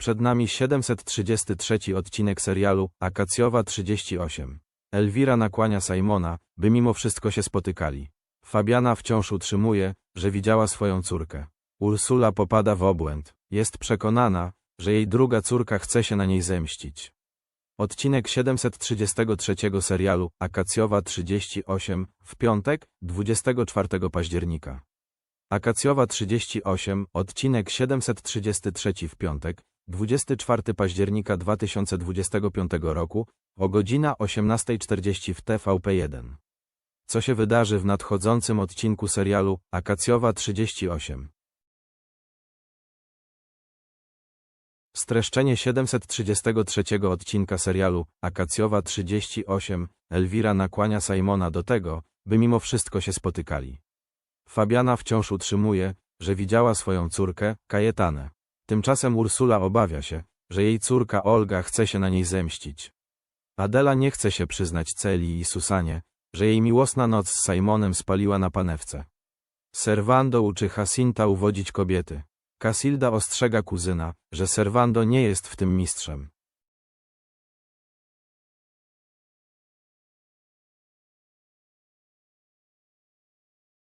Przed nami 733 odcinek serialu Akacjowa 38. Elwira nakłania Simona, by mimo wszystko się spotykali. Fabiana wciąż utrzymuje, że widziała swoją córkę. Ursula popada w obłęd. Jest przekonana, że jej druga córka chce się na niej zemścić. Odcinek 733 serialu Akacjowa 38 w piątek, 24 października. Akacjowa 38, odcinek 733 w piątek, 24 października 2025 roku, o godzina 18.40 w TVP1. Co się wydarzy w nadchodzącym odcinku serialu Akacjowa 38? Streszczenie 733 odcinka serialu Akacjowa 38 Elwira nakłania Simona do tego, by mimo wszystko się spotykali. Fabiana wciąż utrzymuje, że widziała swoją córkę, Kajetanę. Tymczasem Ursula obawia się, że jej córka Olga chce się na niej zemścić. Adela nie chce się przyznać Celi i Susanie, że jej miłosna noc z Simonem spaliła na panewce. Servando uczy Jacinta uwodzić kobiety. Casilda ostrzega kuzyna, że Servando nie jest w tym mistrzem.